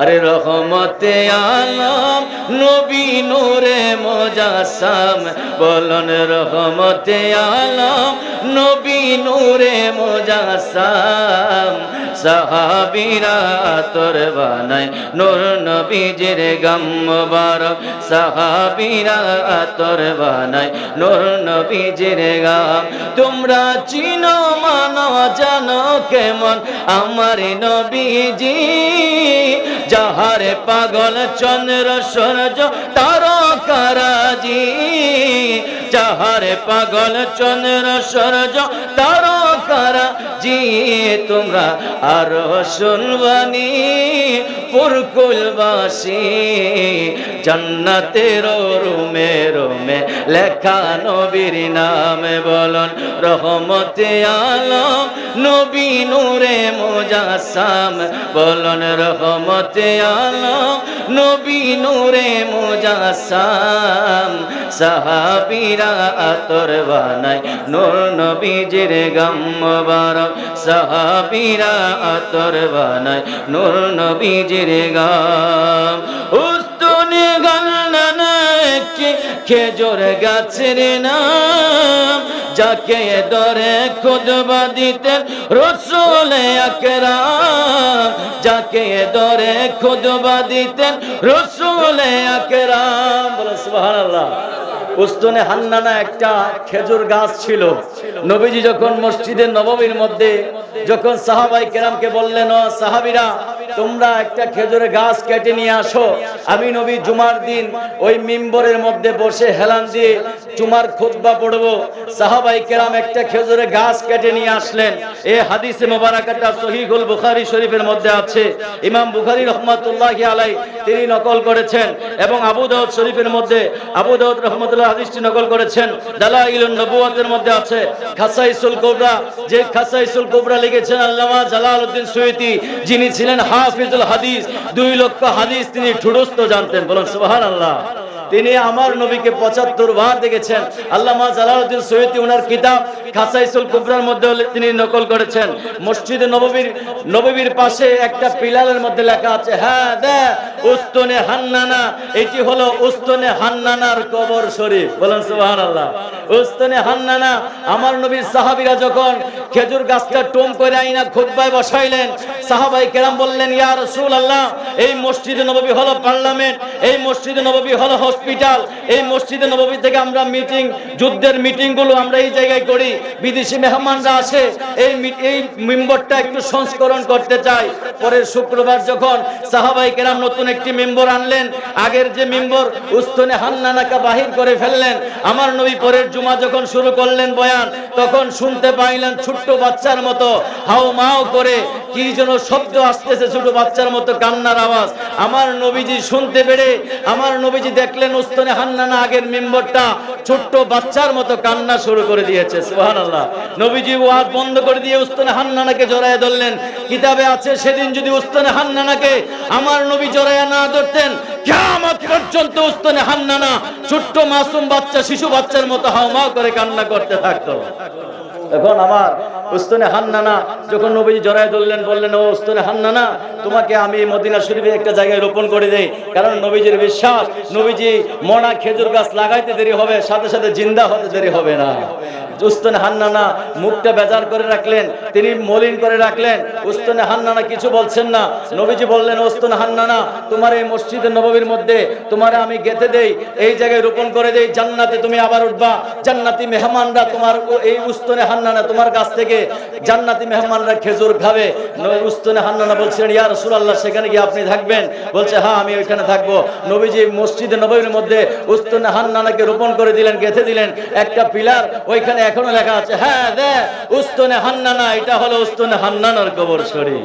আরে রহমতে আলম নবী নূরে মোজাসাম বলন রহমতে আলম নবী নূরে মোজাসাম। সাহাবিরা তোর বানায় নূর নবীজির সাহাবিরা তোর বানায় নূর নবীজির গাম। তোমরা চিনো, মানো, জানো কেমন আমার নবীজি। যাহারে পাগল চন্দ্র সূর্য তারকারাজি। যাহারে পাগল চন্দ্র সূর্য তারকারাজি তোমরা আরও শুনবানি, পুরকুলবাসী, জান্নাতের রুমে রুমে লেখা নবীর নামে বলন, রহমতে আলম, নবী নূরে মোজাসাম বলন, রহমতে আলম, নবী নূরে মোজাসাম সাহাবিরা আতর বানায়, নূর নবীজির গম মুবারক সাহাবিরা আতর বানায়। নূর নবীজির গাম। উস্তুনে একটি খেজুর গাছের নাম। যাকে দরে খুদবা দিতেন রসুল আকরাম। যাকে দরে খুদবা দিতেন রসুল উস্তনে হান্নানা একটা খেজুর গাছ ছিল। নবীজি যখন মসজিদের নবমীর মধ্যে যখন সাহাবাই কেরামকে বললেন সাহাবিরা, তোমরা একটা খেজুরের গাছ কেটে নিয়ে আসো। আমি নবী জুমার দিন ওই মিম্বরের মধ্যে বসে হেলান দিয়ে জুমার খুতবা পড়ব। সাহাবাই কেরাম একটা খেজুরের গাছ কেটে নিয়ে আসলেন। এ হাদিসে মোবারকাটা সহিহুল বুখারী শরীফের মধ্যে আছে। ইমাম বুখারী রহমাতুল্লাহি আলাই তিনি নকল করেছেন এবং আবু দাউদ শরীফের মধ্যে, আবু দাউদ রহমতুল্লাহ হাদিসটি নকল করেছেন। দালাইলুন নবুয়াতের মধ্যে আছে। খাসাইসুল কোবরা, যে খাসাইসুল কোবরা লিখেছেন, আল্লামা জালালউদ্দিন সুয়ুতি, যিনি ছিলেন হাফিজুল হাদিস। দুই লক্ষ হাদিস তিনি ঠুডস্থ জানতেন। বলুন সুবহানাল্লাহ। তিনি আমার নবীকে পঁচাত্তর বার দেখেছেন। আল্লামা জালালউদ্দিন সৈয়দি ওনার কিতাব খাসাইসুল কুবরার মধ্যে তিনি নকল করেছেন। মসজিদে নববীর নববীর পাশে একটা পিলারের মধ্যে লেখা আছে হ্যাঁ দে উস্তনে হান্নানা। এটি হলো উস্তনে হান্নানার কবর শরীফ। বলেন সুবহানাল্লাহ। উস্তনে হান্নানা, আমার নবীর সাহাবীরা যখন খেজুর গাছটা টোম করে আইনা খুতবায় বসাইলেন, সাহাবাই কেরাম বললেন, ইয়া রাসূলুল্লাহ, এই মসজিদে নববী হলো পার্লামেন্ট, এই মসজিদে নববী হলো হসপিটাল, এই মসজিদে নববী থেকে আমরা মিটিং, যুদ্ধের মিটিংগুলো আমরা এই জায়গায় করি। বিদেশি মেহমানরা আসে, এই এই মেম্বরটা একটু সংস্করণ করতে চাই পরের শুক্রবার যখন সাহাবাই কেরাম নতুন একটি মেম্বর আনলেন, আগের যে মেম্বর উস্তনে হান্নানাকা বাহির করে ফেললেন, আমার নবী পরের জুমা যখন শুরু করলেন বয়ান, তখন শুনতে পাইলেন ছোট্ট বাচ্চার মতো হাও মাও করে কি যেন শব্দ আসতেছে ছোট বাচ্চার মতো কান্নার আওয়াজ। আমার নবীজি শুনতে পেরে, আমার নবীজি দেখলেন উস্তনে হান্নানা আগের মেম্বরটা ছোট্ট বাচ্চার মতো কান্না শুরু করে দিয়েছে, সুবহানাল্লাহ। নবীজি ওয়াজ বন্ধ করে দিয়ে উস্তানে হান্নানাকে জড়ায় ধরলেন। কিতাবে আছে, সেদিন যদি উস্তনে হান্নানাকে আমার নবী জড়ায় না ধরতেন মাসুম বাচ্চা, শিশু বাচ্চার মতো হাওমাও করে কান্না করতে থাকতো। এখন আমার উস্তনে হান্নানা, যখন নবীজি জড়ায় ধরলেন, বললেন, ও উস্তনে হান্নানা, তোমাকে আমি মদিনা শরীফে একটা জায়গায় রোপণ করে দেই। কারণ নবীজির বিশ্বাস, নবীজি মনা খেজুর গাছ লাগাইতে দেরি হবে, সাথে সাথে জিন্দা হতে দেরি হবে না। উস্তনে হান্নানা, মুখটা বেজার করে রাখলেন, তিনি মলিন করে রাখলেন। উস্তনে হান্নানা কিছু বলছেন না। নবীজি বললেন উস্তন হান্নানা, তোমার এই মসজিদের নববীর মধ্যে তোমার আমি গেঁথে দেই, এই জায়গায় রোপণ করে দেই, জান্নাতে তুমি আবার উঠবা। জান্নাতি মেহমানরা তোমার এই উস্তনে হান্নানা তোমার কাছ থেকে জান্নাতি মেহমানরা খেজুর খাবে। উস্তনে হান্নানা বলছিলেন, ইয়া রাসূলুল্লাহ, সেখানে গিয়ে আপনি থাকবেন? বলছে হ্যাঁ আমি ওইখানে থাকব। নবীজি মসজিদে নববীর মধ্যে উস্তনে হান্নানাকে রোপণ করে দিলেন, গেঁথে দিলেন, একটা পিলার, ওইখানে এখনও লেখা আছে হ্যাঁ দে উস্তনে হান্নানা, এটা হলো উস্তনে হান্নানার কবর শরীফ